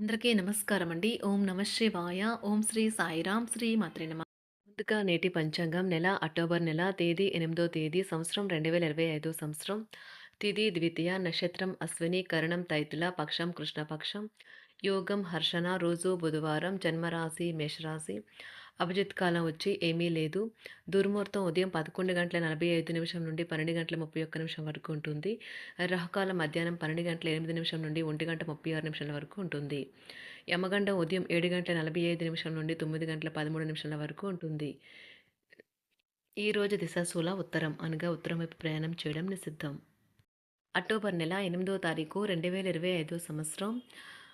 అందరికీ నమస్కారం అండి. ఓం నమ శివాయ. ఓం శ్రీ సాయిరాం శ్రీ మాత్రే నమ ముందుగా నేటి పంచాంగం నెల అక్టోబర్ నెల తేదీ ఎనిమిదో తేదీ సంవత్సరం 2025 సంవత్సరం. తిథి ద్వితీయ నక్షత్రం అశ్విని కరణం తైతుల పక్షం కృష్ణపక్షం. యోగం హర్షణ రోజు బుధవారం జన్మరాశి మేషరాశి. అభిజిత్ కాలం వచ్చి ఏమీ లేదు. దుర్ముహూర్తం ఉదయం 11 గంటల 45 నిమిషం నుండి 12 గంటల 31 నిమిషం వరకు ఉంటుంది. రాహుకాలం మధ్యాహ్నం 12 గంటల ఎనిమిది నిమిషం నుండి ఒంటి గంట 36 నిమిషాల వరకు ఉంటుంది. యమగండం ఉదయం ఏడు గంటల 45 నిమిషం నుండి తొమ్మిది గంటల 13 నిమిషాల వరకు ఉంటుంది. ఈరోజు దిశాశూల ఉత్తరం అనగా ఉత్తరం వైపు ప్రయాణం చేయడం నిషిద్ధం. అక్టోబర్ నెల ఎనిమిదో తారీఖు 2025 సంవత్సరం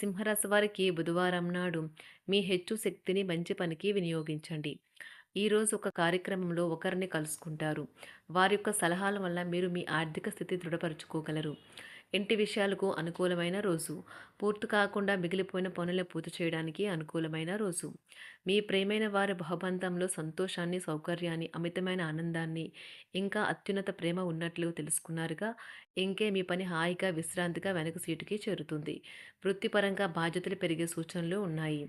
సింహరాశి వారికి బుధవారం నాడు మీ హెచ్చు శక్తిని మంచి పనికి వినియోగించండి. ఈరోజు ఒక కార్యక్రమంలో ఒకరిని కలుసుకుంటారు. వారి యొక్క సలహాల వల్ల మీరు మీ ఆర్థిక స్థితి దృఢపరుచుకోగలరు. ఇంటి విషయాలకు అనుకూలమైన రోజు. పూర్తి కాకుండా మిగిలిపోయిన పనులు పూర్తి చేయడానికి అనుకూలమైన రోజు. మీ ప్రేమైన వారి బహుబంధంలో సంతోషాన్ని, సౌకర్యాన్ని, అమితమైన ఆనందాన్ని, ఇంకా అత్యున్నత ప్రేమ ఉన్నట్లు తెలుసుకున్నారుగా. ఇంకే మీ పని హాయిగా, విశ్రాంతిగా వెనక సీటుకి చేరుతుంది. వృత్తిపరంగా బాధ్యతలు పెరిగే సూచనలు ఉన్నాయి.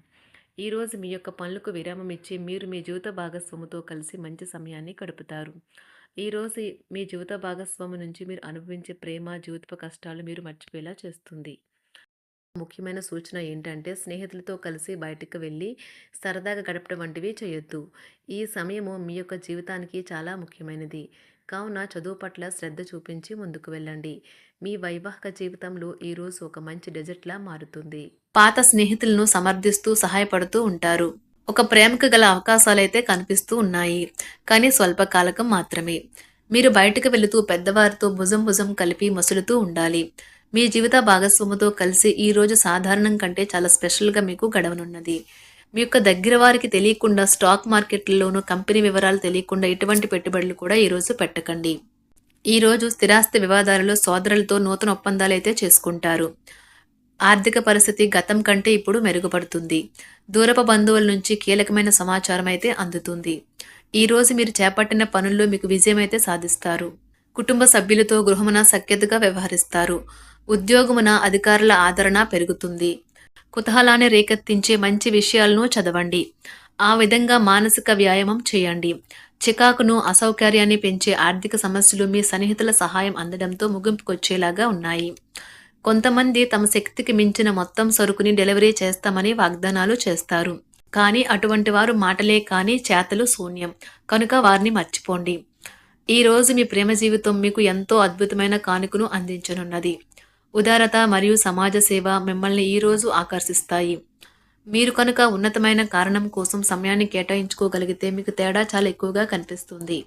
ఈరోజు మీ యొక్క పనులకు విరామం ఇచ్చి మీరు మీ జీవిత భాగస్వామితో కలిసి మంచి సమయాన్ని గడుపుతారు. ఈరోజు మీ జీవిత భాగస్వామి నుంచి మీరు అనుభవించే ప్రేమ, జీవిత కష్టాలు మీరు మర్చిపోయేలా చేస్తుంది. ముఖ్యమైన సూచన ఏంటంటే స్నేహితులతో కలిసి బయటకు వెళ్ళి సరదాగా గడపడం వంటివి చేయొద్దు. ఈ సమయము మీ యొక్క జీవితానికి చాలా ముఖ్యమైనది. కావున చదువు పట్ల శ్రద్ధ చూపించి ముందుకు వెళ్ళండి. మీ వైవాహిక జీవితంలో ఈరోజు ఒక మంచి డెజర్ట్‌లా మారుతుంది. పాత స్నేహితులను సమర్థిస్తూ సహాయపడుతూ ఉంటారు. ఒక ప్రేమకు గల అవకాశాలైతే కనిపిస్తూ ఉన్నాయి. కానీ స్వల్పకాలకం మాత్రమే. మీరు బయటకు వెళుతూ పెద్దవారితో భుజం భుజం కలిపి మసులుతూ ఉండాలి. మీ జీవిత భాగస్వామితో కలిసి ఈ రోజు సాధారణం కంటే చాలా స్పెషల్‌గా మీకు గడవనున్నది. మీ యొక్క దగ్గర వారికి తెలియకుండా స్టాక్ మార్కెట్‌లలోనూ కంపెనీ వివరాలు తెలియకుండా ఎటువంటి పెట్టుబడులు కూడా ఈరోజు పెట్టకండి. ఈరోజు స్థిరాస్తి వివాదాలలో సోదరులతో నూతన ఒప్పందాలు అయితే చేసుకుంటారు. ఆర్థిక పరిస్థితి గతం కంటే ఇప్పుడు మెరుగుపడుతుంది. దూరపు బంధువుల నుంచి కీలకమైన సమాచారం అయితే అందుతుంది. ఈరోజు మీరు చేపట్టిన పనుల్లో మీకు విజయమైతే సాధిస్తారు. కుటుంబ సభ్యులతో గృహమున సఖ్యతగా వ్యవహరిస్తారు. ఉద్యోగమున అధికారుల ఆదరణ పెరుగుతుంది. కుతూహలాన్ని రేకెత్తించే మంచి విషయాలను చదవండి. ఆ విధంగా మానసిక వ్యాయామం చేయండి. చికాకును, అసౌకర్యాన్ని పెంచే ఆర్థిక సమస్యలు మీ సన్నిహితుల సహాయం అందడంతో ముగింపుకొచ్చేలాగా ఉన్నాయి. కొంతమంది తమ శక్తికి మించిన మొత్తం సరుకుని డెలివరీ చేస్తామని వాగ్దానాలు చేస్తారు. కానీ అటువంటి వారు మాటలే కానీ చేతలు శూన్యం. కనుక వారిని మర్చిపోండి. ఈరోజు మీ ప్రేమ జీవితం మీకు ఎంతో అద్భుతమైన కానుకను అందించనున్నది. ఉదారత మరియు సమాజ సేవ మిమ్మల్ని ఈరోజు ఆకర్షిస్తాయి. మీరు కనుక ఉన్నతమైన కారణం కోసం సమయాన్ని కేటాయించుకోగలిగితే మీకు తేడా చాలా ఎక్కువగా కనిపిస్తుంది.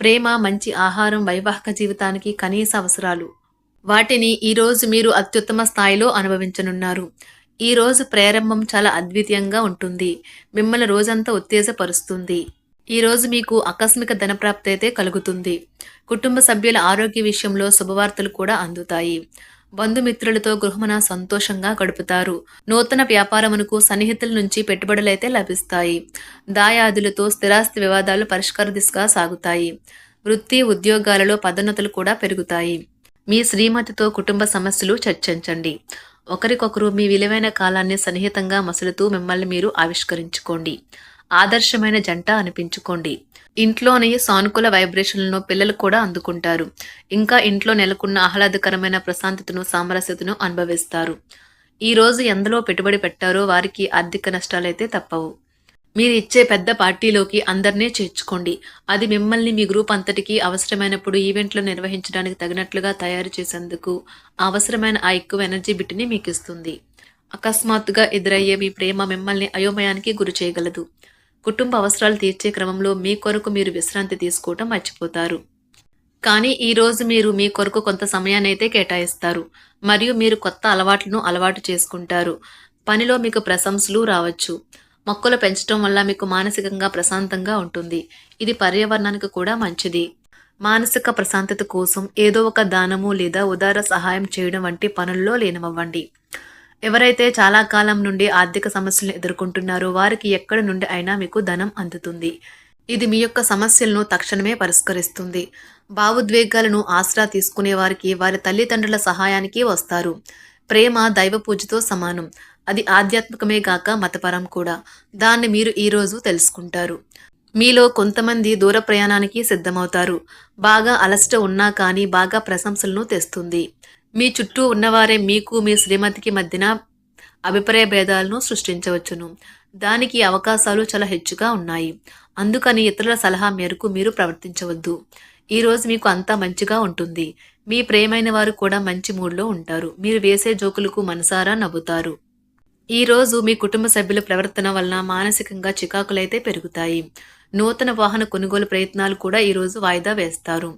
ప్రేమ, మంచి ఆహారం వైవాహిక జీవితానికి కనీస అవసరాలు. వాటిని ఈరోజు మీరు అత్యుత్తమ స్థాయిలో అనుభవించనున్నారు. ఈరోజు ప్రారంభం చాలా అద్వితీయంగా ఉంటుంది. మిమ్మల్ని రోజంతా ఉత్తేజపరుస్తుంది. ఈరోజు మీకు ఆకస్మిక ధనప్రాప్తి అయితే కలుగుతుంది. కుటుంబ సభ్యుల ఆరోగ్య విషయంలో శుభవార్తలు కూడా అందుతాయి. బంధుమిత్రులతో గృహమున సంతోషంగా గడుపుతారు. నూతన వ్యాపారమునకు సన్నిహితుల నుంచి పెట్టుబడులైతే లభిస్తాయి. దాయాదులతో స్థిరాస్తి వివాదాలు పరిష్కార దిశగా సాగుతాయి. వృత్తి, ఉద్యోగాలలో పదోన్నతులు కూడా పెరుగుతాయి. మీ శ్రీమతితో కుటుంబ సమస్యలు చర్చించండి. ఒకరికొకరు మీ విలువైన కాలాన్ని సన్నిహితంగా మసులుతూ మిమ్మల్ని మీరు ఆవిష్కరించుకోండి. ఆదర్శమైన జంట అనిపించుకోండి. ఇంట్లోని సానుకూల వైబ్రేషన్లను పిల్లలు కూడా అందుకుంటారు. ఇంకా ఇంట్లో నెలకొన్న ఆహ్లాదకరమైన ప్రశాంతతను, సామరస్యతను అనుభవిస్తారు. ఈ రోజు ఎందులో పెట్టుబడి పెట్టారో వారికి ఆర్థిక నష్టాలైతే తప్పవు. మీరు ఇచ్చే పెద్ద పార్టీలోకి అందరినీ చేర్చుకోండి. అది మిమ్మల్ని మీ గ్రూప్ అంతటికీ అవసరమైనప్పుడు ఈవెంట్లు నిర్వహించడానికి తగినట్లుగా తయారు చేసేందుకు అవసరమైన ఆ ఎక్కువ ఎనర్జీ బిట్‌ని మీకిస్తుంది. అకస్మాత్తుగా ఎదురయ్యే మీ ప్రేమ మిమ్మల్ని అయోమయానికి గురి చేయగలదు కుటుంబ అవసరాలు తీర్చే క్రమంలో మీ కొరకు మీరు విశ్రాంతి తీసుకోవటం మర్చిపోతారు. కానీ ఈరోజు మీరు మీ కొరకు కొంత సమయాన్నైతే కేటాయిస్తారు. మరియు మీరు కొత్త అలవాట్లను అలవాటు చేసుకుంటారు. పనిలో మీకు ప్రశంసలు రావచ్చు మొక్కలు పెంచడం వల్ల మీకు మానసికంగా ప్రశాంతంగా ఉంటుంది. ఇది పర్యావరణానికి కూడా మంచిది. మానసిక ప్రశాంతత కోసం ఏదో ఒక దానము లేదా ఉదార సహాయం చేయడం వంటి పనుల్లో లీనమవ్వండి. ఎవరైతే చాలా కాలం నుండి ఆర్థిక సమస్యలను ఎదుర్కొంటున్నారో వారికి ఎక్కడి నుండి అయినా మీకు ధనం అందుతుంది. ఇది మీ యొక్క సమస్యలను తక్షణమే పరిష్కరిస్తుంది. భావోద్వేగాలను ఆసరా తీసుకునే వారికి వారి తల్లిదండ్రుల సహాయానికి వస్తారు. ప్రేమ దైవ పూజతో సమానం. అది ఆధ్యాత్మికమే గాక మతపరం కూడా. దాన్ని మీరు ఈరోజు తెలుసుకుంటారు. మీలో కొంతమంది దూర ప్రయాణానికి సిద్ధమవుతారు. బాగా అలసట ఉన్నా కానీ బాగా ప్రశంసలను తెస్తుంది. మీ చుట్టూ ఉన్నవారే మీకు మీ శ్రీమతికి మధ్యన అభిప్రాయ భేదాలను సృష్టించవచ్చును. దానికి అవకాశాలు చాలా హెచ్చుగా ఉన్నాయి. అందుకని ఇతరుల సలహా మేరకు మీరు ప్రవర్తించవద్దు. ఈరోజు మీకు అంతా మంచిగా ఉంటుంది. మీ ప్రేమైన వారు కూడా మంచి మూడ్లో ఉంటారు. మీరు వేసే జోకులకు మనసారా నవ్వుతారు. ఈ రోజు మీ కుటుంబ సభ్యుల ప్రవర్తన వలన మానసికంగా చికాకులైతే పెరుగుతాయి. నూతన వాహన కొనుగోలు ప్రయత్నాలు కూడా ఈరోజు వాయిదా వేస్తారు.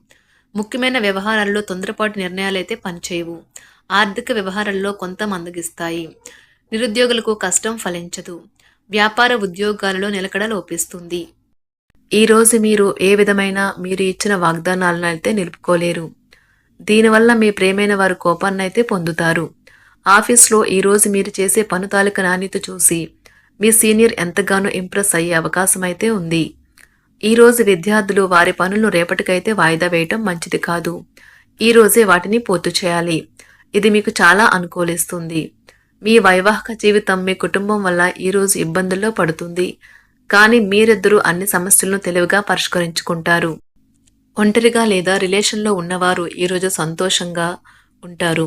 ముఖ్యమైన వ్యవహారాల్లో తొందరపాటు నిర్ణయాలైతే పనిచేయవు. ఆర్థిక వ్యవహారాల్లో కొంత మందగిస్తాయి. నిరుద్యోగులకు కష్టం ఫలించదు. వ్యాపార ఉద్యోగాలలో నిలకడ లోపిస్తుంది. ఈరోజు మీరు ఏ విధమైన మీరు ఇచ్చిన వాగ్దానాలను అయితే నిలుపుకోలేరు. దీనివల్ల మీ ప్రేమైన వారు కోపాన్నైతే పొందుతారు. ఆఫీస్లో ఈరోజు మీరు చేసే పను తాలూకు నాణ్యత చూసి మీ సీనియర్ ఎంతగానో ఇంప్రెస్ అయ్యే అవకాశం అయితే ఉంది ఈరోజు విద్యార్థులు వారి పనులను రేపటికైతే వాయిదా వేయటం మంచిది కాదు. ఈరోజే వాటిని పూర్తి చేయాలి. ఇది మీకు చాలా అనుకూలిస్తుంది. మీ వైవాహిక జీవితం మీ కుటుంబం వల్ల ఈరోజు ఇబ్బందుల్లో పడుతుంది. కానీ మీరిద్దరూ అన్ని సమస్యలను తెలివిగా పరిష్కరించుకుంటారు. ఒంటరిగా లేదా రిలేషన్లో ఉన్నవారు ఈరోజు సంతోషంగా ఉంటారు.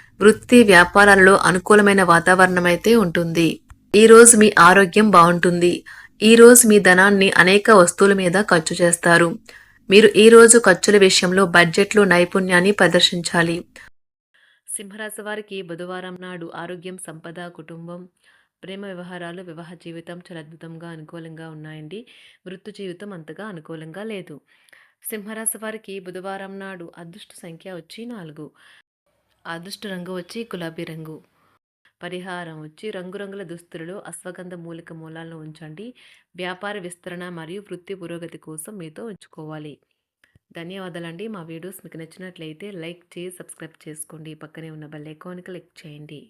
వృత్తి వ్యాపారాలలో అనుకూలమైన వాతావరణం అయితే ఉంటుంది. ఈ రోజు మీ ఆరోగ్యం బాగుంటుంది. ఈ రోజు మీ ధనాన్ని అనేక వస్తువుల మీద ఖర్చు చేస్తారు. మీరు ఈ రోజు ఖర్చుల విషయంలో బడ్జెట్లో నైపుణ్యాన్ని ప్రదర్శించాలి. సింహరాశి వారికి బుధవారం నాడు ఆరోగ్యం సంపద కుటుంబం ప్రేమ వ్యవహారాలు వివాహ జీవితం చాలా అద్భుతంగా అనుకూలంగా ఉన్నాయండి. వృత్తి జీవితం అంతగా అనుకూలంగా లేదు. సింహరాశి వారికి బుధవారం నాడు అదృష్ట సంఖ్య వచ్చి నాలుగు. అదృష్ట రంగు వచ్చి గులాబీ రంగు. పరిహారం వచ్చి రంగురంగుల దుస్తులలో అశ్వగంధ మూలిక మూలాలను ఉంచండి. వ్యాపార విస్తరణ మరియు వృత్తి పురోగతి కోసం మీతో ఉంచుకోవాలి. ధన్యవాదాలండి. మా వీడియోస్ మీకు నచ్చినట్లయితే లైక్ చేసి సబ్స్క్రైబ్ చేసుకోండి. పక్కనే ఉన్న బెల్ ఐకాన్కి క్లిక్ చేయండి.